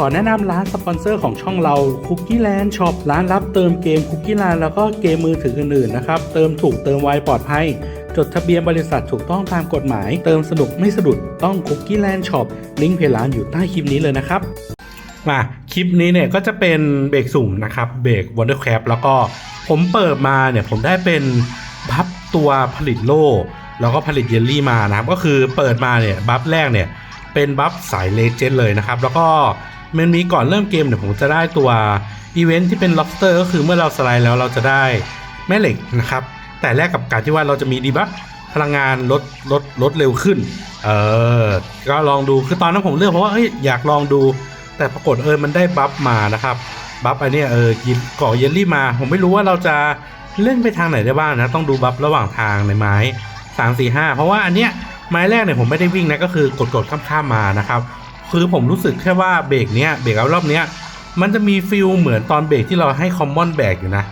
ขอแนะนำร้านสปอนเซอร์ของช่องเรา Cookie Land Shop ร้านรับเติมเกม Cookie Land แล้วก็เกมมือถืออื่นๆนะครับ เติมถูกเติมไวปลอดภัย จดทะเบียนบริษัทถูกต้องตามกฎหมาย เติมสนุกไม่สะดุดต้อง Cookie Land Shop ลิงก์เพจร้านอยู่ใต้คลิปนี้เลยนะครับ มาคลิปนี้เนี่ยก็จะเป็นเบรกสุ่มนะครับเบรก Wondercraft แล้วก็ผมเปิดมาเนี่ยผมได้เป็นบัฟตัวผลิตโล่แล้วก็ผลิตเยลลี่มานะครับก็คือเปิดมาเนี่ยบัฟแรกเนี่ยเป็นบัฟสายเลเจนด์เลยนะครับแล้วก็ มันมีก่อนเริ่มเกมเนี่ยผมจะได้ตัวอีเวนท์ที่เป็น lobster ก็คือเมื่อเราสไลด์แล้วเราจะได้แม่เหล็กนะครับ แต่แรกกับการที่ว่าเราจะมีดีบัฟพลังงานลดลดลดเร็วขึ้น เออ ก็ลองดู คือตอนนั้นผมเลือกเพราะว่าเอ้ยอยากลองดู แต่ปรากฏเออมันได้บัฟมานะครับ บัฟอันนี้เออกินก่อเยลลี่มา ผมไม่รู้ว่าเราจะเล่นไปทางไหนได้บ้างนะ ต้องดูบัฟระหว่างทางในไม้3 4 5เพราะว่าอันเนี้ยไม้แรกเนี่ยผมไม่ได้วิ่งนะก็คือกดกดข้ามข้ามๆมานะครับ คือผมรู้สึกแค่ว่าเบรกเนี้ยเบรกเอารอบเนี้ยมันจะมีฟิลเหมือนตอนเบรกที่เราให้คอมมอนแบกอยู่นะ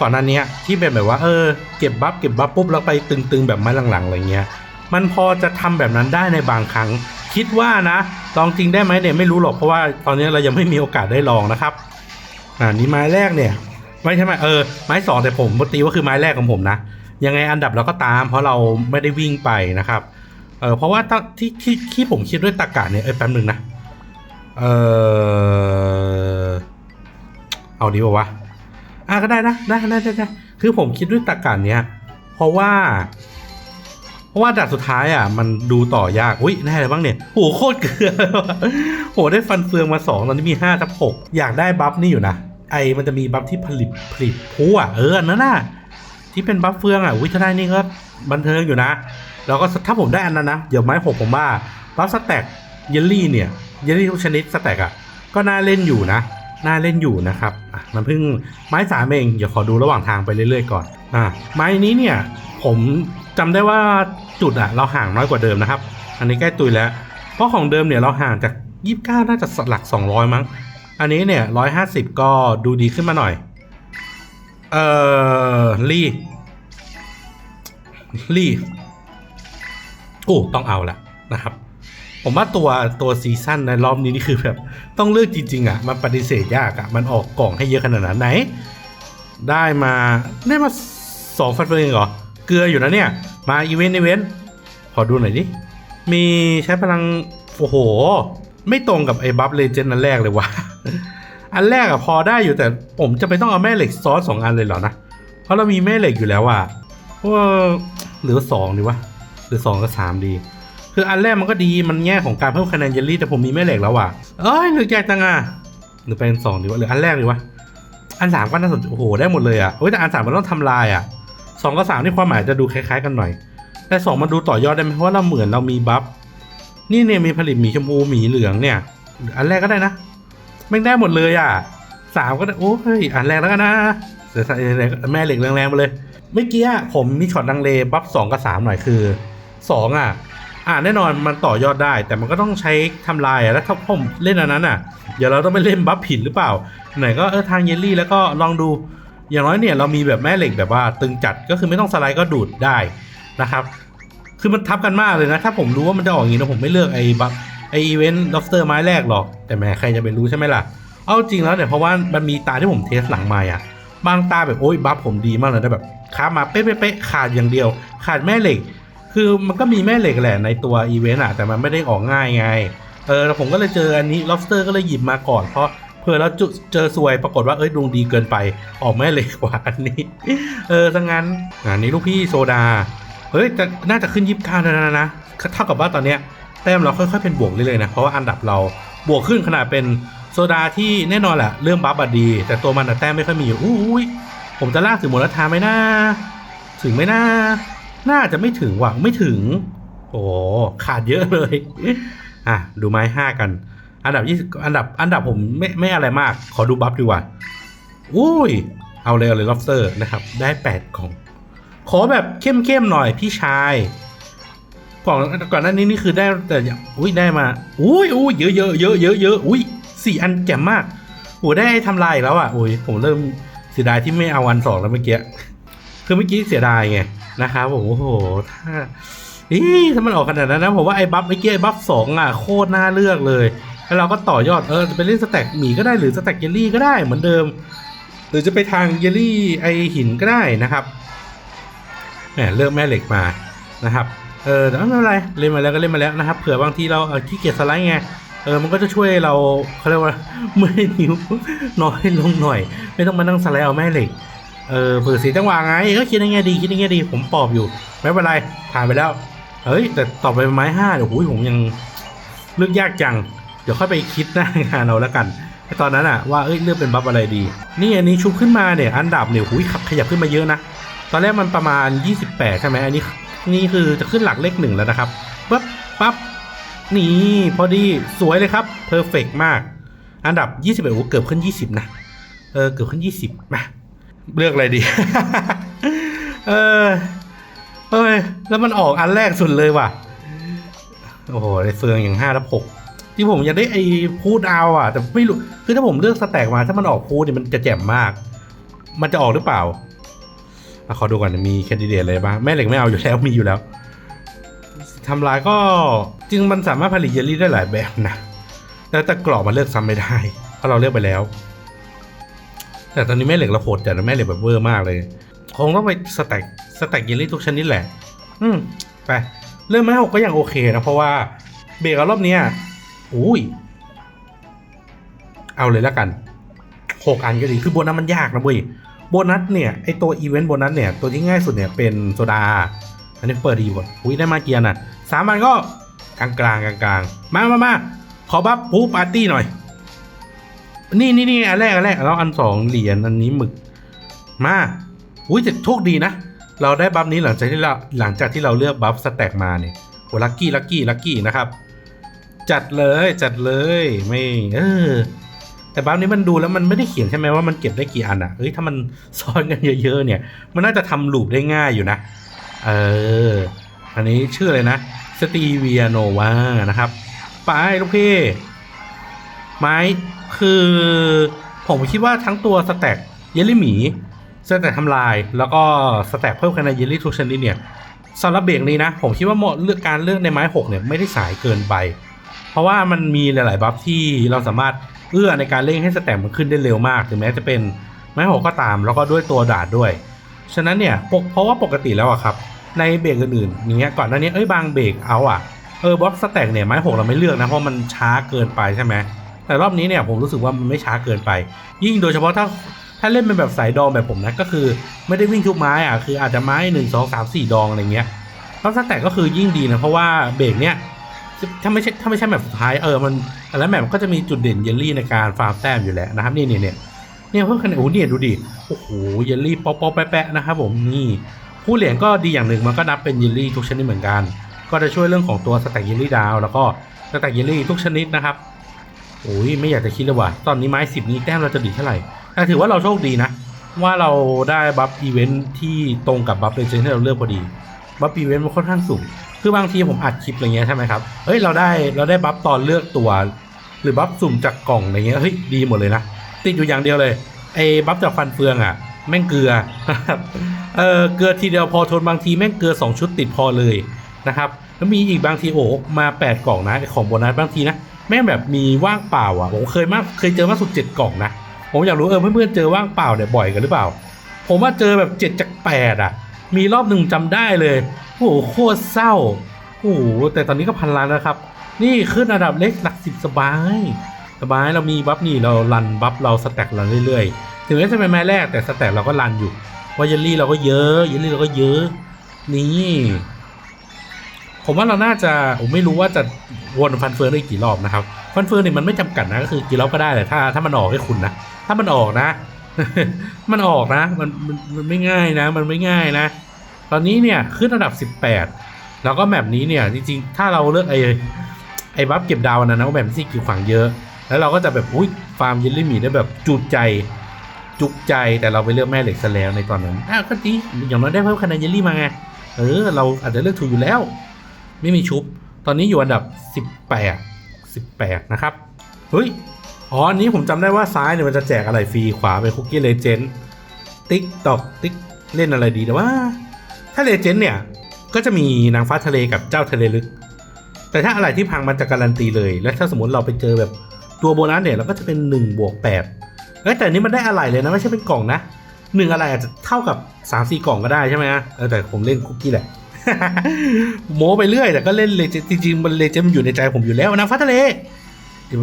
ก่อนหน้าเนี้ยที่เป็นแบบว่าเออเก็บบัฟเก็บบัฟปุ๊บแล้วไปตึงๆแบบไม้หลังๆอะไรเงี้ย มันพอจะทำแบบนั้นได้ในบางครั้ง คิดว่านะลองจริงได้ไหมเนี่ยไม่รู้หรอกเพราะว่าตอนนี้เรายังไม่มีโอกาสได้ลองนะครับอ่านี่ไม้แรกเนี่ยไม่ใช่ไหมเออไม้สองแต่ผมตีว่าคือไม้แรกของผมนะยังไงอันดับเราก็ตาม เพราะเราไม่ได้วิ่งไปนะครับ เออเพราะว่าที่ที่ที่ผมคิดด้วยตากาเนี่ยเออแป๊บหนึ่งนะ เออเอาดีป่าวะอะก็ได้นะได้ได้ได้คือผมคิดด้วยตากาเนี้ยเพราะว่า เพราะว่าดัดสุดท้ายอะ มันดูต่อยากอุ้ยได้อะไรบ้างเนี่ยโหโคตรเกลือเลยว่ะโหได้ฟันเฟืองมาสองตอนนี้มีห้าทับหกอยากได้บัฟนี่อยู่นะไอมันจะมีบัฟที่ผลิตผลิตผู้อะเออนนั้นน่ะที่เป็นบัฟเฟืองอะวิถ้าได้นี่ก็บันเทิงอยู่นะ แล้วก็ถ้าผมได้อันนั้นนะเดี๋ยวไม้หกผมว่าบัฟสแต็กเยลลี่เนี่ยเยลลี่ทุกชนิดสแต็กอะก็น่าเล่นอยู่นะ น่าเล่นอยู่นะครับอะมันเพิ่งไม้สามเองเดี๋ยวขอดูระหว่างทางไปเรื่อยๆก่อนอะไม้นี้เนี่ยผมจำได้ว่าจุดอะเราห่างน้อยกว่าเดิมนะครับ อันนี้ใกล้ตุยแล้ว เพราะของเดิมเนี่ยเราห่างจาก 29 น่าจะหลัก 200 มั้ง อันนี้เนี่ย 150 ก็ดูดีขึ้นมาหน่อย เอ่อ ลี่ ลี่ โอ้ต้องเอาละนะครับ ผมว่าตัวตัวซีซั่นในรอบนี้นี่คือแบบ ต้องเลือกจริง ๆ อะ มันปฏิเสธยากอะ มันออกกล่องให้เยอะขนาดนั้นไหน ได้มาได้มาสองฟันเฟืองเองเหรอ เกลืออยู่นะเนี่ย มาอีเวนต์อีเวนต์ขอดูหน่อยดิ มีใช้พลัง โอ้โห ไม่ตรงกับไอ้บัฟเลเจนด์อันแรกเลยว่ะอันแรกอะพอได้อยู่แต่ผมจะไปต้องเอาแม่เหล็กซ้อนสองอันเลยเหรอนะ เพราะเรามีแม่เหล็กอยู่แล้วอะว่าเหลือสองดีวะ หรือสองกับสามดี คืออันแรกมันก็ดีมันแง่ของการเพิ่มคะแนนเยลลี่แต่ผมมีแม่เหล็กแล้วอะเอ้ยหลือแจกจังอะหรือเป็นสองดีวะหรืออันแรกดีวะอันสามก็น่าสนโอ้โหได้หมดเลยอะเฮ้ยแต่อันสามมันต้องทำลายอะสองกับสามนี่ความหมายจะดูคล้ายๆกันหน่อย แต่สองมันดูต่อยอดได้ไหมเพราะว่าเราเหมือนเรามีบัฟนี่เนี่ยมีผลิตหมีชมพูหมีเหลืองเนี่ย อันแรกก็ได้นะแม่งได้หมดเลยอะสามก็ได้โอ้ยอันแรกแล้วกันนะเดี๋ยวใส่แม่เหล็กแรงๆมาเลย เมื่อกี้ผมมีช็อตดังเลบัฟสองกับสามหน่อยคือ สองอะอ่าแน่นอนมันต่อยอดได้ แต่มันก็ต้องใช้ทำลายอะแล้วถ้าผมเล่นอันนั้นอะเดี๋ยวเราต้องไปเล่นบัฟผิดหรือเปล่า ไหนก็เออทางเยลลี่แล้วก็ลองดูอย่างน้อยเนี่ยเรามีแบบแม่เหล็กแบบว่าตึงจัดก็คือไม่ต้องสไลด์ก็ดูดได้นะครับ คือมันทับกันมากเลยนะ ถ้าผมรู้ว่ามันจะออกอย่างนี้นะผมไม่เลือกไอ้บัฟไออีเวนต์ล็อบสเตอร์ไม้แรกหรอก แต่แหมใครจะไปรู้ใช่ไหมล่ะ เอาจริงแล้วเนี่ยเพราะว่ามันมีตาที่ผมเทสหลังมาอะบางตาแบบโอ้ยบัฟผมดีมากเลยนะแบบค้ามาเป๊ะๆขาดอย่างเดียว ขาดแม่เหล็ก คือมันก็มีแม่เหล็กแหละในตัวอีเวนต์อะแต่มันไม่ได้ออกง่ายไง เออแล้วผมก็เลยเจออันนี้ lobster ก็เลยหยิบมาก่อนเพราะเผื่อเราจุเจอซวยปรากฏว่าเอ้ยดวงดีเกินไปออกแม่เหล็กกว่าอันนี้ เออถ้างั้นอันนี้ลูกพี่โซดา เฮ้ยแต่น่าจะขึ้นยิบเก้าแล้วนะนะเท่ากับว่าตอนเนี้ยแต้มเราค่อยๆเป็นบวกเรื่อยๆนะเพราะว่าอันดับเราบวกขึ้นขนาดเป็นโซดาที่แน่นอนแหละเรื่องบัฟอะดี แต่ตัวมันแต้มไม่ค่อยมีอยู่อุ้ยผมจะลากถึงหมดแล้วทาไหมนะถึงไหมนะ น่าจะไม่ถึงว่ะไม่ถึง โอ้ขาดเยอะเลย อะ ดูไม้ห้ากัน อันดับยี่อันดับ อันดับผมไม่ไม่อะไรมาก ขอดูบัฟดีกว่าอุ้ย เอาเลยเอาเลย lobster นะครับ ได้แปดกล่อง ขอแบบเข้มๆหน่อยพี่ชายก่อนก่อนหน้านี้นี่คือได้แต่อย่างอุ้ยได้มาอุ้ยอุ้ยเยอะเยอะเยอะเยอะเยอะอุ้ยสี่อันแจ่มมากโอ้ได้ทำลายแล้วอะโอ้ยผมเริ่มเสียดายที่ไม่เอาวันสองแล้วเมื่อกี้ คือเมื่อกี้เสียดายไงนะครับผมโอ้โหถ้าอีถ้ามันออกขนาดนั้นนะผมว่าไอ้บัฟเมื่อกี้ไอ้บัฟสองอะโคตรน่าเลือกเลย แล้วเราก็ต่อยอดเออจะไปเล่นสแต็กหมีก็ได้หรือสแต็กเยลลี่ก็ได้เหมือนเดิม หรือจะไปทางเยลลี่ไอหินก็ได้นะครับแหมเริ่มแม่เหล็กมานะครับเออแต่ไม่เป็นไรเล่นมาแล้วก็เล่นมาแล้วนะครับเผื่อบางทีเราเออขี้เกียจสไลด์ไงเออมันก็จะช่วยเราเขาเรียกว่าเมื่อยนิ้วน้อยลงหน่อย ไม่ต้องมานั่งสไลด์เอาแม่เหล็ก เออเผื่อสีจังหวะไงก็คิดยังไงดีคิดยังไงดี ผมปอบอยู่ ไม่เป็นไรผ่านไปแล้วเฮ้ย แต่ต่อไปไม้ห้าเดี๋ยวหูยผมยังเลือกยากจัง เดี๋ยวค่อยไปคิดหน้างานเอาแล้วกันตอนนั้นอะว่าเอ้ยเลือกเป็นบัฟอะไรดี นี่อันนี้ชุบขึ้นมาเนี่ยอันดับเนี่ยหูยขับขยับขึ้นมาเยอะนะตอนแรกมันประมาณ 28 ใช่ไหมอันนี้นี่คือจะขึ้นหลักเลขหนึ่งแล้วนะครับปั๊บปั๊บนี่พอดีสวยเลยครับเพอร์เฟกมาก อันดับ 21โอ้เกือบขึ้น 20 นะ เออเกือบขึ้น 20มา เลือกอะไรดี เออเอ้ยแล้วมันออกอันแรกสุดเลยว่ะ โอ้โหไอเฟืองอย่าง5ทับ6ที่ผมอยากได้ไอ้พูดเอาอะ แต่ไม่รู้ คือถ้าผมเลือกสแต็กมาถ้ามันออกพูดเนี่ยมันจะแจ่มมาก มันจะออกหรือเปล่าอะขอดูก่อนมีแคนดิเดตอะไรบ้างแม่เหล็กไม่เอาอยู่แล้วมีอยู่แล้วทำลายก็จริงมันสามารถผลิตเยลลี่ได้หลายแบบนะแล้วแต่กรอบมันเลือกซ้ำไม่ได้ เพราะเราเลือกไปแล้ว แต่ตอนนี้แม่เหล็กเราโหดแต่แม่เหล็กแบบเวอร์มากเลย คงต้องไปสแต็กสแต็กเยลลี่ทุกชนิดแหละ อืมไปเรื่องไม้หกก็ยังโอเคนะ เพราะว่าเบรกรอบเนี้ยอุ้ย เอาเลยแล้วกันหกอันก็ดีคือโบนัสมันยากนะเว้ยโบนัสเนี่ยไอตัวอีเวนต์โบนัสเนี่ยตัวที่ง่ายสุดเนี่ยเป็นโซดา อันนี้เปิดดีกว่าอุ้ยได้มาเกียร์น่ะสามอันก็กลางกลางกลางกลางมามามาขอบัฟปูปาร์ตี้หน่อย นี่นี่นี่อันแรกอันแรกแล้วอันสองเหรียญอันนี้หมึก มาอุ้ยแต่โชคดีนะ เราได้บัฟนี้หลังจากที่เราหลังจากที่เราเลือกบัฟสแต็กมาเนี่ยโอ้ลัคกี้ลัคกี้ลัคกี้นะครับ จัดเลยจัดเลยไม่เออแต่บัฟนี้มันดูแล้วมันไม่ได้เขียนใช่ไหมว่ามันเก็บได้กี่อันอะเฮ้ยถ้ามันซ้อนกันเยอะๆเนี่ย มันน่าจะทำลูปได้ง่ายอยู่นะ เอออันนี้ชื่ออะไรนะสตีเวียโนวานะครับ ไปลูกพี่ไม้ คือผมคิดว่าทั้งตัวสแต็กเยลลี่หมีสแต็กทำลาย แล้วก็สแต็กเพิ่มคะแนนเยลลี่ทุกชนิดเนี่ยสำหรับเบรกนี้นะ ผมคิดว่าเหมาะเลือกการเลือกในไม้หกเนี่ยไม่ได้สายเกินไป เพราะว่ามันมีหลาย ๆ บัฟที่เราสามารถเอื้อในการเร่งให้สแต็กมันขึ้นได้เร็วมาก ถึงแม้จะเป็นไม้หกก็ตาม แล้วก็ด้วยตัวดาดด้วย ฉะนั้นเนี่ยเพราะว่าปกติแล้วอะครับในเบรกอื่นๆอย่างเงี้ยก่อนหน้านี้เอ้ยบางเบรกเอาอะเออบล็อกสแต็กเนี่ยไม้หกเราไม่เลือกนะเพราะมันช้าเกินไปใช่ไหม แต่รอบนี้เนี่ยผมรู้สึกว่ามันไม่ช้าเกินไป ยิ่งโดยเฉพาะถ้าถ้าเล่นเป็นแบบสายดองแบบผมนะก็คือไม่ได้วิ่งทุกไม้อะคืออาจจะไม้หนึ่งสองสามสี่ดองอะไรเงี้ยบล็อกสแต็กก็คือยิ่งดีนะเพราะว่าเบรกเนี้ยถ้าไม่ใช่ถ้าไม่ใช่แบบสุดท้ายเออมันแต่ละแบบก็จะมีจุดเด่นเยลลี่ในการฟาร์มแต้มอยู่แล้วนะครับนี่เนี่ยเนี่ยเนี่ยเพิ่มคะแนนโอ้โหเนี่ยดูดิโอ้โหเยลลี่ป๊อปป๊อปแปะนะครับผมนี่ผู้เหรียญก็ดีอย่างหนึ่งมันก็นับเป็นเยลลี่ทุกชนิดเหมือนกัน ก็จะช่วยเรื่องของตัวสแต็กเยลลี่ดาวแล้วก็สแต็กเยลลี่ทุกชนิดนะครับ โอ้ยไม่อยากจะคิดเลยว่ะตอนนี้ไม้สิบนี้แต้มเราจะดีเท่าไหร่แต่ถือว่าเราโชคดีนะ ว่าเราได้บัฟอีเวนท์ที่ตรงกับบัฟเลเจนด์ที่เราเลือกพอดีบัฟอีเวนต์มันค่อนข้างสูง คือบางทีผมอัดคลิปอะไรเงี้ยใช่ไหมครับ เฮ้ยเราได้เราได้บัฟตอนเลือกตัว หรือบัฟสุ่มจากกล่องอะไรเงี้ย เฮ้ยดีหมดเลยนะ ติดอยู่อย่างเดียวเลยไอ้บัฟจากฟันเฟืองอะ แม่งเกลือ เออเกลือทีเดียวพอทนบางทีแม่งเกลือ 2 ชุดติดพอเลยนะครับ แล้วมีอีกบางทีโอ้มา 8 กล่องนะของโบนัสบางทีนะ แม่งแบบมีว่างเปล่าอะผมเคยมากเคยเจอมากสุด7กล่องนะผมอยากรู้เออเพื่อนๆเจอว่างเปล่าเนี่ยบ่อยกันหรือเปล่า ผมว่าเจอแบบ7จาก8อะ มีรอบหนึ่งจำได้เลยโอ้โหโคตรเศร้าโอ้โหแต่ตอนนี้ก็พันล้านแล้วครับ นี่ขึ้นอันดับเล็กหลักสิบสบาย สบายเรามีบัฟนี่เรารันบัฟเราสแต็กรันเรื่อยๆ ถึงแม้จะเป็นแม้แรกแต่สแต็กเราก็รันอยู่วายลลี่เราก็เยอะเยลลี่เราก็เยอะ นี่ ผมว่าเราน่าจะผมไม่รู้ว่าจะวนฟันเฟืองได้กี่รอบนะครับ ฟันเฟืองเนี่ยมันไม่จำกัดนะก็คือกี่รอบก็ได้แต่ถ้าถ้ามันออกให้คุณนะถ้ามันออกนะ มันออกนะมันมันไม่ง่ายนะ มันไม่ง่ายนะ ตอนนี้เนี่ยขึ้นอันดับ 18 แล้วก็แมปนี้เนี่ยจริงๆ ถ้าเราเลือกไอ้ไอ้บัฟเก็บดาวนะนะแบบที่กีดขวางเยอะ แล้วเราก็จะแบบอุ้ยฟาร์มเยลลี่หมีได้แบบจุใจจุกใจแต่เราไปเลือกแม่เหล็กซะแล้วในตอนนั้นอ้าวก็ดีอย่างน้อยได้เพิ่มคะแนนเยลลี่มาไงเออเราอาจจะเลือกถูกอยู่แล้ว ไม่มีชุบ ตอนนี้อยู่อันดับ 18 18 นะครับ เฮ้ย อ๋ออันนี้ผมจำได้ว่าซ้ายเนี่ยมันจะแจกอะไรฟรี ขวาเป็นคุกกี้เลเจนด์ติ๊กตอกติ๊กเล่นอะไรดีแต่ว่า ถ้าเลเจนด์เนี่ย ก็จะมีนางฟ้าทะเลกับเจ้าทะเลลึก แต่ถ้าอะไรที่พังมันจะการันตีเลย และถ้าสมมติเราไปเจอแบบตัวโบนัสเนี่ยเราก็จะเป็น1บวก8เอ้แต่นี้มันได้อะไรเลยนะไม่ใช่เป็นกล่องนะหนึ่งอะไรอาจจะเท่ากับ3 4กล่องก็ได้ใช่ไหมฮะเออแต่ผมเล่นคุกกี้แหละ โม้ไปเรื่อยแต่ก็เล่นเลเจจริงๆมันเลเจมันอยู่ในใจผมอยู่แล้วนะฟ้าทะเลเดี๋ยว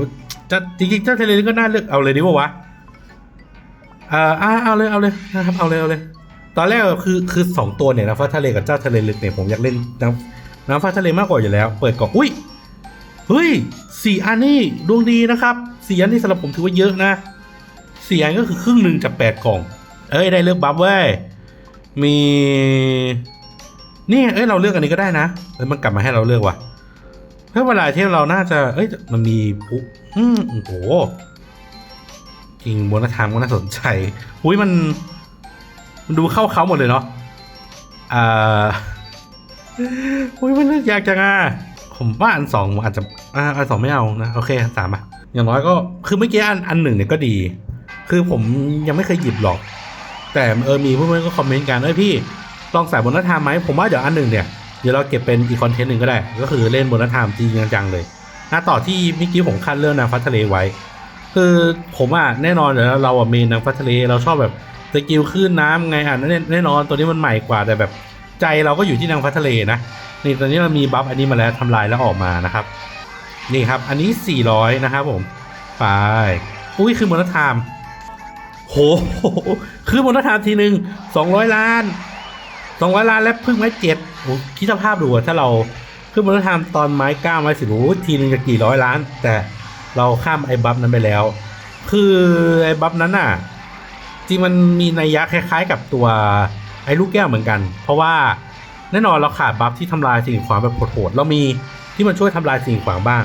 จะจริงๆเจ้าทะเลก็น่าเลือกเอาเลยดีกว่าวะเออ่าเอาเลยเอาเลยนะครับเอาเลยเอาเลย ตอนแรกคือคือสองตัวเนี่ยนะฟ้าทะเลกับเจ้าทะเลลึกเนี่ยผมอยากเล่นน้ำน้ำฟ้าทะเลมากกว่าอยู่แล้ว เปิดกล่องอุ้ยเฮ้ยสี่อันนี่ดวงดีนะครับสี่อันนี่สำหรับผมถือว่าเยอะนะสี่อันก็คือครึ่งหนึ่งจากแปดกล่อง เอ้ยได้เลือกบัฟเว้ยมี นี่เอ้ยเราเลือกอันนี้ก็ได้นะเอ้ยมันกลับมาให้เราเลือกว่ะเพื่อเวลาที่เราน่าจะ เอ้ยมันมีปุ๊อืมโอ้โหจริงบนทางก็น่าสนใจอุ้ยมัน มันดูเข้าเขาหมดเลยเนาะอ่าอุ้ยมันเลือกยากจังอะผมว่าอันสองอาจจะอ่าอันสองไม่เอานะโอเคอันสามอะอย่างน้อยก็คือเมื่อกี้อันอันหนึ่งเนี่ยก็ดี คือผมยังไม่เคยหยิบหรอก แต่เออมีเพื่อนๆก็คอมเมนต์กันเอ้ยพี่ ลองใส่บนนัทามไหมผมว่าเดี๋ยวอันหนึ่งเนี่ยเดี๋ยวเราเก็บเป็นอีกคอนเทนต์หนึ่งก็ได้ ก็คือเล่นบนนัทามจริงจังเลยหนะต่อที่เมื่อกี้ผมคัดเรื่องนางฟ้าทะเลไว้ คือผมอะแน่นอนเดี๋ยวเราอะมีนางฟ้าทะเลเราชอบแบบสกิลคลื่นน้ำไงอะแน่แน่นอนตัวนี้มันใหม่กว่าแต่แบบใจเราก็อยู่ที่นางฟ้าทะเลนะนี่ตอนนี้เรามีบัฟอันนี้มาแล้วทำลายแล้วออกมานะครับนี่ครับ อันนี้ 400 นะครับผม ไป อุ้ย คือมอนทาม โห คือมอนทามทีหนึ่ง200 ล้าน 200ล้านแล้วเพิ่งไม้เจ็ดโอ้คิดสภาพดูอะถ้าเราคือมอนทามตอนไม้เก้าไม้สิบโอ้ทีนึงจะกี่ร้อยล้าน แต่เราข้ามไอ้บัฟนั้นไปแล้ว คือไอ้บัฟนั้นน่ะจริงมันมีนัยยะคล้ายๆ กับตัวไอ้ลูกแก้วเหมือนกัน เพราะว่าแน่นอนเราขาดบัฟที่ทำลายสิ่งขวางแบบโหดๆเรามีที่มันช่วยทำลายสิ่งขวางบ้าง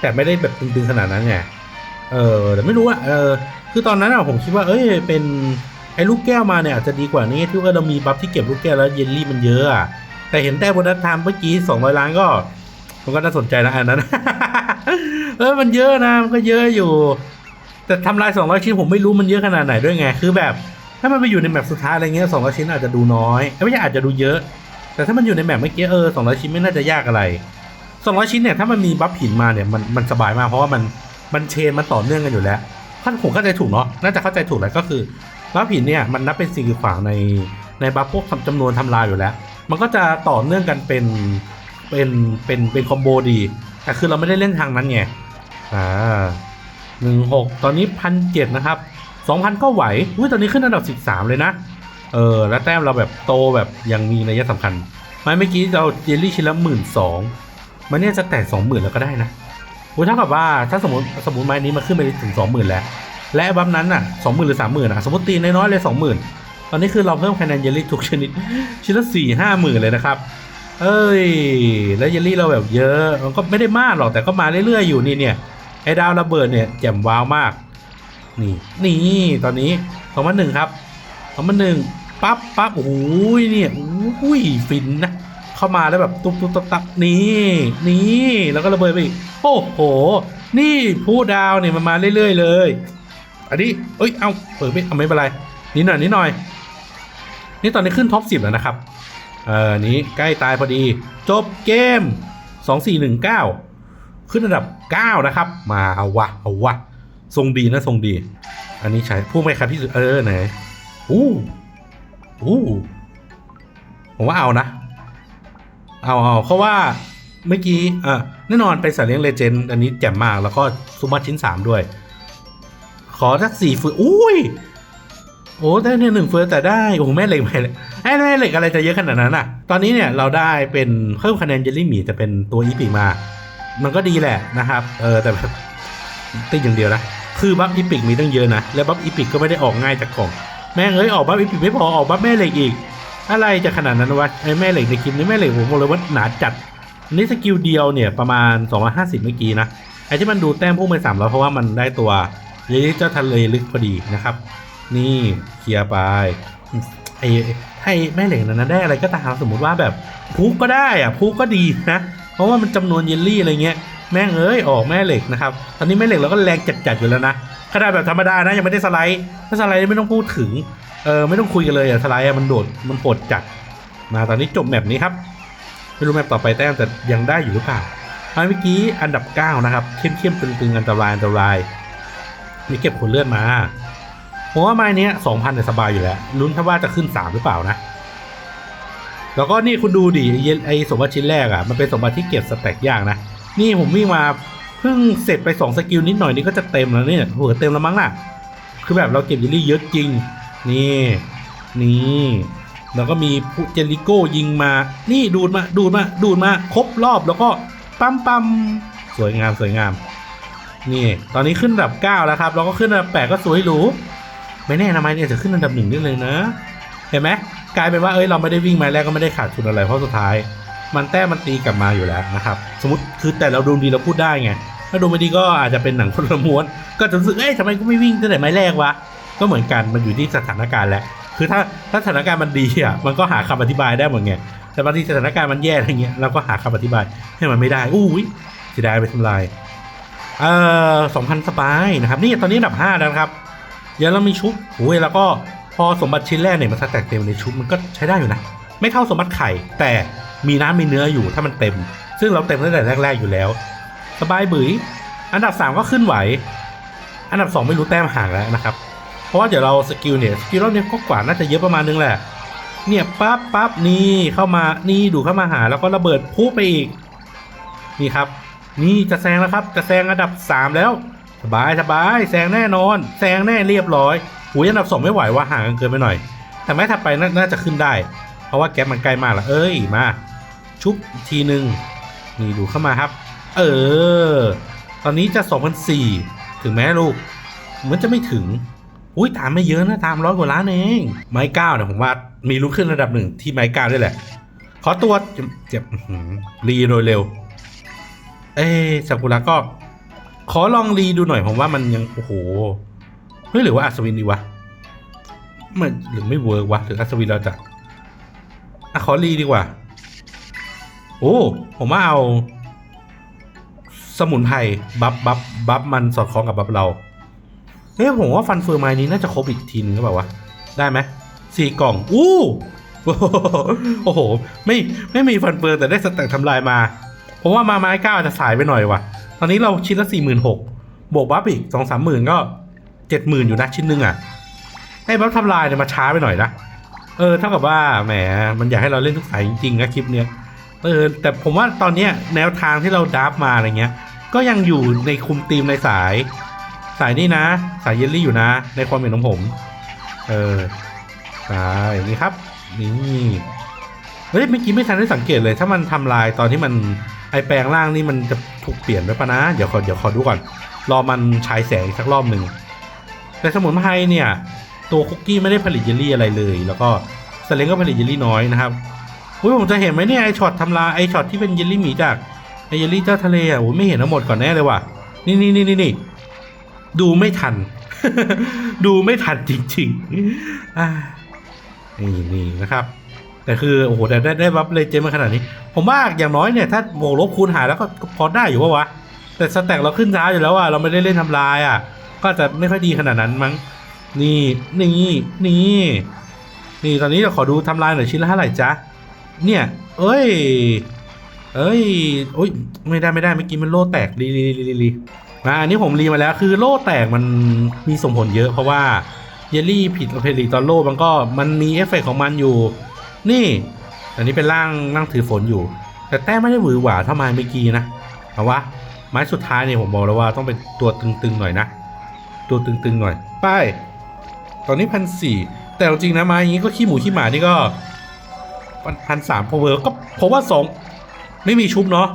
แต่ไม่ได้แบบตึงๆขนาดนั้นไงเออแต่ไม่รู้อะเออคือตอนนั้นอะผมคิดว่าเอ้ยเป็น ไอ้ลูกแก้วมาเนี่ยอาจจะดีกว่านี้ที่ว่าเรามีบัฟที่เก็บลูกแก้วแล้วเยลลี่มันเยอะอะแต่เห็นแต่บนนัททามเมื่อกี้200ล้านก็มันก็น่าสนใจนะอันนั้น เออมันเยอะนะมันก็เยอะอยู่ แต่ทำลาย200ชิ้นผมไม่รู้มันเยอะขนาดไหนด้วยไง คือแบบ ถ้ามันไปอยู่ในแมปสุดท้ายอะไรเงี้ย200ชิ้นอาจจะดูน้อยไม่ใช่อาจจะดูเยอะ แต่ถ้ามันอยู่ในแมปเมื่อกี้เออ200ชิ้นไม่น่าจะยากอะไร200ชิ้นเนี่ยถ้ามันมีบัฟหินมาเนี่ยมันมันสบายมากเพราะว่ามันมันเชนมันต่อเนื่องกันอยู่แล้วท่านผมเข้าใจถูกเนาะน่าจะเข้าใจถูกแหละก็คือ บัฟหินเนี่ยมันนับเป็นสิ่งกีดขวางในในบัฟพวกจำนวนทำลายอยู่แล้ว มันก็จะต่อเนื่องกันเป็นเป็นเป็นเป็นคอมโบดี แต่คือเราไม่ได้เล่นทางนั้นไงอ่าหนึ่งหกตอนนี้พันเจ็ดนะครับสองพันก็ไหวอุ้ยตอนนี้ขึ้นอันดับสิบสามเลยนะ เออ แล้วแต้มเราแบบโตแบบยังมีนัยสำคัญไม้เมื่อกี้เราเจลลี่ชิ้นละหมื่นสองมันเนี่ยจะแตะสองหมื่นแล้วก็ได้นะอุ้ยเท่ากับว่าถ้าสมมติสมมติไม้นี้มันขึ้นไปถึงสองหมื่นแล้ว และบัฟนั้นอะสองหมื่นหรือสามหมื่นอะสมมติตีน้อยๆเลยสองหมื่นตอนนี้คือเราเพิ่มคะแนนเยลลี่ทุกชนิดชิ้นละสี่ห้าหมื่นเลยนะครับ เอ้ย แล้วเยลลี่เราแบบเยอะมันก็ไม่ได้มากหรอกแต่ก็มาเรื่อยๆอยู่นี่เนี่ยไอ้ดาวระเบิดเนี่ยแจ่มว้าวมาก นี่นี่ตอนนี้สองพันหนึ่งครับสองพันหนึ่งปั๊บปั๊บโอ้ยเนี่ยโอ้ยฟินนะเข้ามาแล้วแบบตุ๊บตุ๊บตับตับนี่นี่แล้วก็ระเบิดไปอีกโอ้โห นี่ผู้ดาวเนี่ยมันมาเรื่อยๆเลย อันนี้เอ้ย เอาเปิดไม่เอาไม่เป็นไรนิดหน่อยนิดหน่อย นี่ตอนนี้ขึ้นท็อปสิบแล้วนะครับ เออนี้ใกล้ตายพอดี จบเกม2419ขึ้นอันดับ9นะครับ มาเอาวะเอาวะทรงดีนะทรงดี อันนี้ใช้ผู้ไม่คัดที่สุดเออไหนอู้อู้ผมว่าเอานะ เอาเอาเพราะว่าเมื่อกี้อะแน่นอนเป็นสัตว์เลี้ยงเลเจนด์อันนี้แจ่มมากแล้วก็ซูมาชิ้น 3 ด้วย อสักสี่ฟืนอุ้ย โอ้ได้เนี่ยหนึ่งเฟิร์สแต่ได้ โอ้แม่เหล็กแม่เหล็กไอ้แม่เหล็กอะไรจะเยอะขนาดนั้นอะ ตอนนี้เนี่ยเราได้เป็นเพิ่มคะแนนเยลลี่หมีแต่เป็นตัวอีพิกมา มันก็ดีแหละนะครับ เออแต่แบบติดอย่างเดียวนะ คือบัฟอีพิกมีตั้งเยอะนะ และบัฟอีพิกก็ไม่ได้ออกง่ายจากกล่อง แม่งเอ้ยออกบัฟอีพิกไม่พอออกบัฟแม่เหล็กอีก อะไรจะขนาดนั้นวะไอ้แม่เหล็กในคลิปนี้แม่เหล็กผมบอกเลยว่าหนาจัดนนี้สกิลเดียวเนี่ยประมาณ 250 เมื่อกี้นะไอ้ที่มันดูแต้มพุ่งไป300เพราะว่ามันได้ตัว เยลลี่เจ้าทะเลลึกพอดีนะครับ นี่เคลียร์ไปไอ้ให้แม่เหล็กนั้นได้อะไรก็ตามสมมุติว่าแบบพุกก็ได้อะพุกก็ดีนะ เพราะว่ามันจำนวนเยลลี่อะไรเงี้ยแม่งเอ้ยออกแม่เหล็กนะครับ ตอนนี้แม่เหล็กเราก็แรงจัดๆอยู่แล้วนะขนาดแบบธรรมดานะยังไม่ได้สไลด์ถ้าสไลด์ไม่ต้องพูดถึงเออไม่ต้องคุยกันเลยอะสไลด์อะมันโดดมันโหดจัดมาตอนนี้จบแมปนี้ครับไม่รู้แมปต่อไปแต้มแต่ยังได้อยู่หรือเปล่าเมื่อกี้อันดับ 9 นะครับเข้มเข้มๆตึงๆอันตรายอันตราย มีเก็บผลเลือดมาผมว่าไม้เนี้ยสองพันเนี่ยสบายอยู่แล้วลุ้นแค่ว่าจะขึ้น3หรือเปล่านะ แล้วก็นี่คุณดูดิไอ้เยไอสมบัติชิ้นแรกอะ่ะมันเป็นสมบัติที่เก็บสแต็กยากนะ นี่ผมวิ่งมาเพิ่งเสร็จไป2สกิลนิดหน่อยนี่ก็จะเต็มแล้วเนี่ยโหเต็มแล้วมั้งน่ะ คือแบบเราเก็บเยลลี่เยอะจริง นี่ นี่แล้วก็มีเจลิโก้ยิงมา นี่ดูดมา ดูดมา ดูดมา ครบรอบแล้วก็ปั๊มปั๊มสวยงามสวยงาม นี่ตอนนี้ขึ้นอันดับ 9 แล้วครับแล้วก็ขึ้นอันดับ 8 ก็สวยหรูไม่แน่นะไม้เนี่ยจะขึ้นอันดับหนึ่งได้เลยนะ เห็นไหมกลายเป็นว่าเอ้ยเราไม่ได้วิ่งไม้แรกก็ไม่ได้ขาดทุนอะไรเพราะสุดท้าย มันแต้มมันตีกลับมาอยู่แล้วนะครับ สมมติคือแต่เราดวงดีเราพูดได้ไงถ้าดวงไม่ดีก็อาจจะเป็นหนังคนละม้วน ก็จะรู้สึกเอ้ยทำไมกูไม่วิ่งตั้งแต่ไม้แรกวะก็เหมือนกันมันอยู่ที่สถานการณ์แหละคือถ้าถ้าสถานการณ์มันดีอะมันก็หาคำอธิบายได้หมดไงแต่บางทีสถานการณ์มันแย่อะไรเงี้ยเราก็หาคำอธิบายให้มันไม่ได้อุ้ยเสียดายไปทำลาย เอ่อสองพันสบายนะครับ นี่ตอนนี้อันดับห้าแล้วนะครับ เดี๋ยวเรามีชุบโอ้ยแล้วก็พอสมบัติชิ้นแรกเนี่ยมันสแต็กเต็มในชุบมันก็ใช้ได้อยู่นะ ไม่เท่าสมบัติไข่ แต่มีน้ำมีเนื้ออยู่ถ้ามันเต็ม ซึ่งเราเต็มตั้งแต่แรก ๆอยู่แล้ว สบายบืยอันดับสามก็ขึ้นไหว อันดับสองไม่รู้แต้มห่างแล้วนะครับ เพราะว่าเดี๋ยวเราสกิลเนี่ยสกิลรอบนี้ก็กว่าน่าจะเยอะประมาณนึงแหละ เนี่ยปั๊บปั๊บนี่เข้ามานี่ดูเข้ามาหาแล้วก็ระเบิดพุ่ไปอีกนี่ครับ นี่จะแซงแล้วครับ จะแซงอันดับสามแล้ว สบายสบายแซงแน่นอน แซงแน่เรียบร้อยหูยอันดับสองไม่ไหวว่าห่างกันเกินไปหน่อย แต่แม้ถัดไปน,น่าจะขึ้นได้ เพราะว่าแก๊ปมันใกล้มากล้วเอ้ยมา ชุบทีหนึ่งนี่ดูเข้ามาครับ เออ ตอนนี้จะ2,004ถึงแม้ลูกเหมือนจะไม่ถึงอุ้ยตามไม่เยอะนะตามร้อยกว่าล้านเองไม้เก้าเนี่ยผมว่ามีลุ้นขึ้นระดับหนึ่งที่ไม้เก้าด้วยแหละ ขอตัวเจ็บรีโดยเร็ว เอ้ซากุระก็ ขอลองรีดูหน่อยผมว่ามันยังโอ้โหเฮ้ยหรือว่าอัศวินดีวะมันหรือไม่เวิร์กวะหรืออัศวินเราจะอะขอรีดีกว่า โอ้ ผมว่าเอา สมุนไพรบัฟบัฟบัฟมันสอดคล้องกับบัฟเราเฮ้ยผมว่าฟันเฟืองไม้นี้น่าจะครบอีกทีนึงหรือเปล่าวะได้ไหมสี่กล่องอู้โอ้โห ไม่ ไม่มีฟันเฟืองแต่ได้สแต็กทำลายมา ผมว่ามาไม้เก้าอาจจะสายไปหน่อยว่ะ ตอนนี้เราชิ้นละสี่หมื่นหกบวกบัฟอีกสองสามหมื่นก็เจ็ดหมื่นอยู่นะชิ้นหนึ่งอะไอ้บัฟทำลายเนี่ยมาช้าไปหน่อยนะเออเท่ากับว่าแหมมันอยากให้เราเล่นทุกสายจริงๆนะคลิปเนี้ยเออแต่ผมว่าตอนเนี้ยแนวทางที่เราดับมาอะไรเงี้ย ก็ยังอยู่ในคุมธีมในสาย สายนี่นะ สายเยลลี่อยู่นะ ในความเห็นของผม เออสายอย่างนี้ครับนี่เฮ้ยเมื่อกี้ไม่ทันได้สังเกตเลย ถ้ามันทำลายตอนที่มัน ไอแปลงร่างนี่มันจะถูกเปลี่ยนไปปะนะ เดี๋ยวขอเดี๋ยวขอดูก่อน รอมันฉายแสงสักรอบหนึ่งแต่สมุนไพรเนี่ย ตัวคุกกี้ไม่ได้ผลิตเยลลี่อะไรเลย แล้วก็สเลงก็ผลิตเยลลี่น้อยนะครับอุ้ยผมจะเห็นไหมเนี่ยไอช็อตทำลายไอช็อตที่เป็นเยลลี่หมีจากไอเยลลี่เจ้าทะเลอะโอ้ยไม่เห็นทั้งหมดก่อนแน่เลยว่ะนี่นี่นี่นี่นี่ดูไม่ทัน ดูไม่ทันจริงๆอ่านี่นี่นะครับ แต่คือโอ้โหแต่ได้ได้บัฟเลเจมมาขนาดนี้ ผมว่าอย่างน้อยเนี่ยถ้าบวกลบคูณหารแล้วก็พอได้อยู่ปะวะแต่สแต็กเราขึ้นช้าอยู่แล้วอะเราไม่ได้เล่นทำลายอะ ก็จะไม่ค่อยดีขนาดนั้นมั้งนี่นี่นี่นี่ตอนนี้เราขอดูทำลายหน่อยชิ้นละเท่าไหร่จ๊ะเนี่ย เอ้ย เอ้ยโอ้ยไม่ได้ไม่ได้เมื่อกี้มันโล่แตกรีรีรีรีรีอ่าอันนี้ผมรีมาแล้วคือโล่แตกมันมีส่งผลเยอะเพราะว่าเยลลี่ผิดเพลีตอนโล่มันก็มันมีเอฟเฟกต์ของมันอยู่ นี่ อันนี้เป็นร่างร่งถือฝนอยู่ แต่แต้มไม่ได้หวือหวาเท่าไม้เมื่อกี้นะเอาวะไม้สุดท้ายเนี่ยผมบอกแล้วว่าต้องเป็นตัวตึงๆหน่อยนะ ตัวตึงๆหน่อยไป้ายตอนนี้พันสี่แต่จริงนะไม้อย่างนี้ก็ขี้หมูขี้หมานี่ก็พันสามพอเวอร์ก็เพราะว่าสองไม่มีชุบเนาะ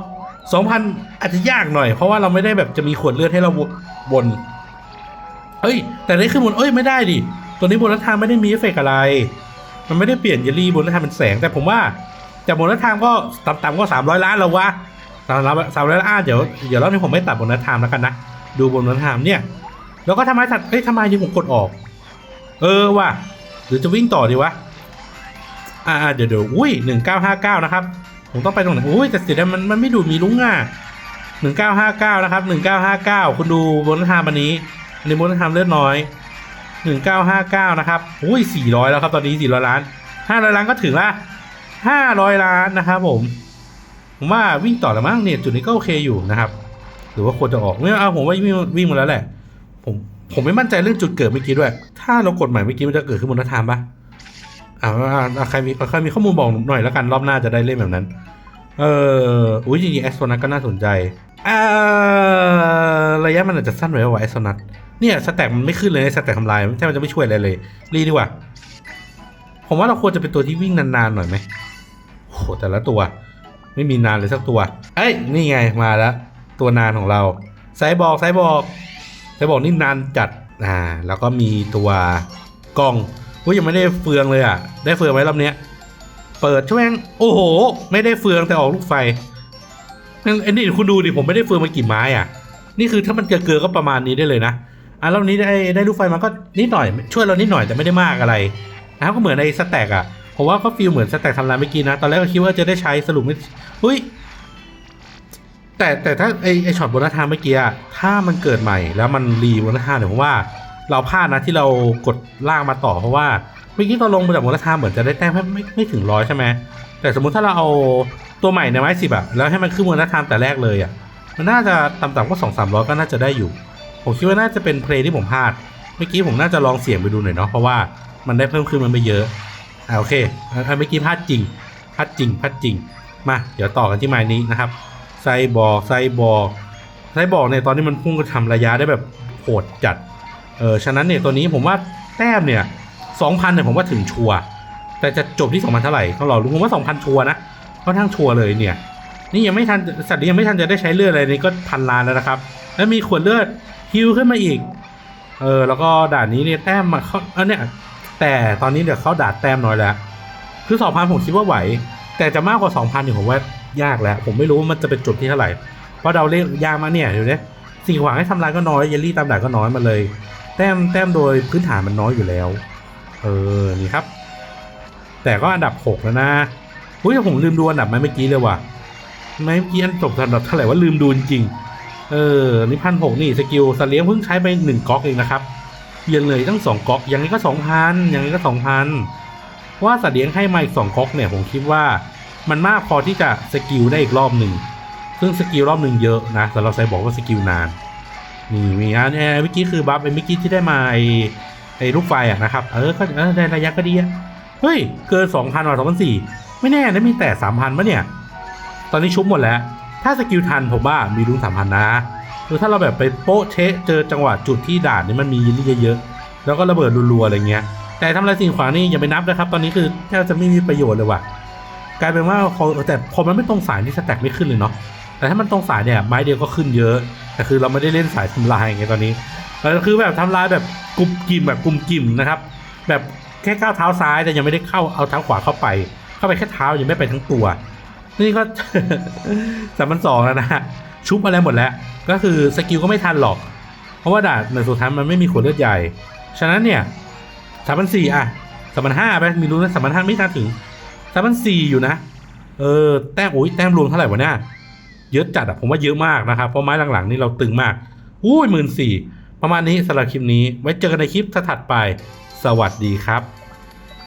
สองพันอาจจะยากหน่อย เพราะว่าเราไม่ได้แบบจะมีขวดเลือดให้เราบนเอ้ย แต่นี่ขึ้นบนเอ้ยไม่ได้ดิ ตัวนี้บนรัฐทางไม่ได้มีเอฟเฟกอะไร มันไม่ได้เปลี่ยนเยลลี่บนรัฐทางเป็นแสง แต่ผมว่าจากบนรัฐทางก็ต่ำๆก็สามร้อยล้านแล้ววะสามร้อยสามร้อยล้านเดี๋ยวเดี๋ยวรอบนี้ผมไม่ตัดบนรัฐทางแล้วกันนะดูบนรัฐทางเนี่ย แล้วก็ทำไมถัดเอ้ยทำไมยังผมกดออก เออว่ะหรือจะวิ่งต่อดีวะอ่าเดี๋ยวเดี๋ยวอุ้ยหนึ่งเก้าห้าเก้านะครับผมต้องไปตรงไหนอุ้ยแต่เสียดายมันมันไม่ดูมีลุงอะหนึ่งเก้าห้าเก้านะครับหนึ่งเก้าห้าเก้าคุณดูบนทางวันนี้อันนี้บนทางเลือดน้อย หนึ่งเก้าห้าเก้านะครับอุ้ยสี่ร้อยแล้วครับ ตอนนี้สี่ร้อยล้านห้าร้อยล้านก็ถึงละห้าร้อยล้านนะครับผม ผมว่าวิ่งต่อแล้วมั้งเนี่ย จุดนี้ก็โอเคอยู่นะครับ หรือว่าควรจะออกไม่เอาผมว่าวิ่งวิ่งมาแล้วแหละ ผมผมไม่มั่นใจเรื่องจุดเกิดเมื่อกี้ด้วย ถ้าเรากดใหม่เมื่อกี้มันจะเกิดขึ้นบนหน้าทางปะอ่าอ่าใครมีใครมีข้อมูลบอกหน่อยแล้วกันรอบหน้าจะได้เล่นแบบนั้น เอออุ้ยจริงๆแอสโซนัทก็น่าสนใจ ระยะมันอาจจะสั้นไปว่ะแอโซนัทเนี่ยสแต็กมันไม่ขึ้นเลยสแต็กทำลายแทบมันจะไม่ช่วยอะไรเลย รีดีกว่า ผมว่าเราควรจะเป็นตัวที่วิ่งนานๆหน่อยไหมโหแต่ละตัว ไม่มีนานเลยสักตัว เอ้ยนี่ไงมาแล้ว ตัวนานของเราไซบอร์กไซบอร์กไซบอร์กนี่นานจัดอ่าแล้วก็มีตัวกล้องอุ้ยยังไม่ได้เฟืองเลยอะ ได้เฟืองไหมรอบเนี้ย เปิดช่วงโอ้โห ไม่ได้เฟืองแต่ออกลูกไฟ งั้นไอ้นี่คุณดูดิผมไม่ได้เฟืองมากี่ไม้อะ นี่คือถ้ามันเกลือก็ประมาณนี้ได้เลยนะอะรอบนี้ได้ได้ลูกไฟมาก็นิดหน่อย ช่วยเรานิดหน่อยแต่ไม่ได้มากอะไรนะครับก็เหมือนในสแต็กอะผมว่าก็ฟีลเหมือนสแต็กทำลายเมื่อกี้นะ ตอนแรกก็คิดว่าจะได้ใช้สรุปไม่เฮ้ยแต่แต่ถ้าไอไอช็อตบนหน้าทางเมื่อกี้ถ้ามันเกิดใหม่แล้วมันรีบนหน้าทางเนี่ยผมว่าเราพลาดนะที่เรากดล่างมาต่อเพราะว่าเมื่อกี้ตอนลงมาจากบนหน้าทางเหมือนจะได้แต้มไม่ไม่ถึงร้อยใช่ไหม แต่สมมุติถ้าเราเอาตัวใหม่ในไม้สิบอะแล้วให้มันขึ้นบนหน้าทางแต่แรกเลยอะมันน่าจะต่ำๆก็สองสามร้อยก็น่าจะได้อยู่ ผมคิดว่าน่าจะเป็นเพลย์ที่ผมพลาด เมื่อกี้ผมน่าจะลองเสียงไปดูหน่อยเนาะเพราะว่ามันได้เพิ่มขึ้นมันไม่เยอะอ่าโอเคอันเมื่อกี้พลาดจริงพลาดจริงพลาดจริงมา เดี๋ยวต่อกันที่ไม้นี้นะครับไซบอร์ไซบอร์ไซบอร์เนี่ยตอนนี้มันพุ่งกระทำระยะได้แบบโหดจัดเออฉะนั้นเนี่ยตัวนี้ผมว่าแต้มเนี่ยสองพันเนี่ยผมว่าถึงชัวร์ แต่จะจบที่สองพันเท่าไหร่ต้องรอรู้ผมว่าสองพันชัวร์นะค่อนข้างชัวร์เลยเนี่ย นี่ยังไม่ทันสัตว์นี้ยังไม่ทันจะได้ใช้เลือดอะไรนี่ก็พันล้านแล้วนะครับ แล้วมีขวดเลือดฮิวขึ้นมาอีก เออแล้วก็ด่านนี้เนี่ยแต้มมาเขาเออเนี่ย แต่ตอนนี้เดี๋ยวเขาด่าแต้มน้อยแล้ว คือสองพันผมคิดว่าไหว แต่จะมากกว่าสองพันเนี่ยผมว่ายากแล้ว ผมไม่รู้ว่ามันจะเป็นจุดที่เท่าไหร่ เพราะเราเล่นยากมาเนี่ยเดี๋ยวนี้สิ่งขวางให้ทำลายก็น้อยเยลลี่ตามด่านก็น้อยมาเลย แต้มแต้มโดยพื้นฐานมันน้อยอยู่แล้ว เออนี่ครับ แต่ก็อันดับหกแล้วนะอุ้ยผมลืมดูอันดับไหมเมื่อกี้เลยว่ะไม่เมื่อกี้อันจบอันดับเท่าไหร่ว่าลืมดูจริงเออนี่พันหกนี่สกิลสเลียงเพิ่งใช้ไปหนึ่งก๊อกเองนะครับยังเลยตั้งสองก๊อกอย่างนี้ก็สองพันอย่างนี้ก็สองพันว่าสเลี้ยงให้มาอีกสองก๊อกเนี่ยผมคิดว่ามันมากพอที่จะสกิลได้อีกรอบหนึ่งซึ่งสกิลรอบหนึ่งเยอะนะแต่เราใช้บอกว่าสกิลนานนี่มีอันเออเมื่อกี้คือบัฟไอเมื่อกี้ที่ได้มาไอ้ไอ้ลูกไฟอะนะครับเออก็เออได้ระยะก็ดีอะ เฮ้ย เกินสองพันว่ะสองพันสี่ไม่แน่นะมีแต่สามพันปะเนี่ย ตอนนี้ชุบหมดแล้ว ถ้าสกิลทันผมว่ามีลุ้นสามพันนะคือถ้าเราแบบไปโป๊ะเชะเจอจังหวะจุดที่ด่านนี่มันมียินดีเยอะๆ แล้วก็ระเบิดรัวๆอะไรเงี้ย แต่ทำอะไรสิ่งขวางนี่อย่าไปนับนะครับ ตอนนี้คือแทบจะไม่มีประโยชน์เลยว่ะ กลายเป็นว่าพอแต่พอมันไม่ตรงสายนี่สแต็กไม่ขึ้นเลยเนาะ แต่ถ้ามันตรงสายเนี่ยไม้เดียวก็ขึ้นเยอะ แต่คือเราไม่ได้เล่นสายทำลายอย่างเงี้ยตอนนี้เออคือแบบทำลายแบบกลุ่มกิ่มแบบกลุ่มกิ่มนะครับ แบบ แค่ก้าวเท้าซ้ายแต่ยังไม่ได้เข้าเอาเท้าขวาเข้าไป เข้าไปแค่เท้ายังไม่ไปทั้งตัว นี่ก็สามพันสองแล้วนะฮะชุบอะไรหมดแล้ว ก็คือสกิลก็ไม่ทันหรอก เพราะว่าดานในสุดท้ายมันไม่มีขวดเลือดใหญ่ ฉะนั้นเนี่ยสามพันสี่อะสามพันห้าไปมีรู้นะสามพันห้าไม่ทันถึงสามพันสี่อยู่นะเออแต้มโอ้ยแต้มรวมเท่าไหร่วะเนี่ยเยอะจัดอะผมว่าเยอะมากนะครับเพราะไม้หลังๆนี่เราตึงมากอุ้ยหมื่นสี่ประมาณนี้สำหรับคลิปนี้ ไว้เจอกันในคลิปถัดไป สวัสดีครับ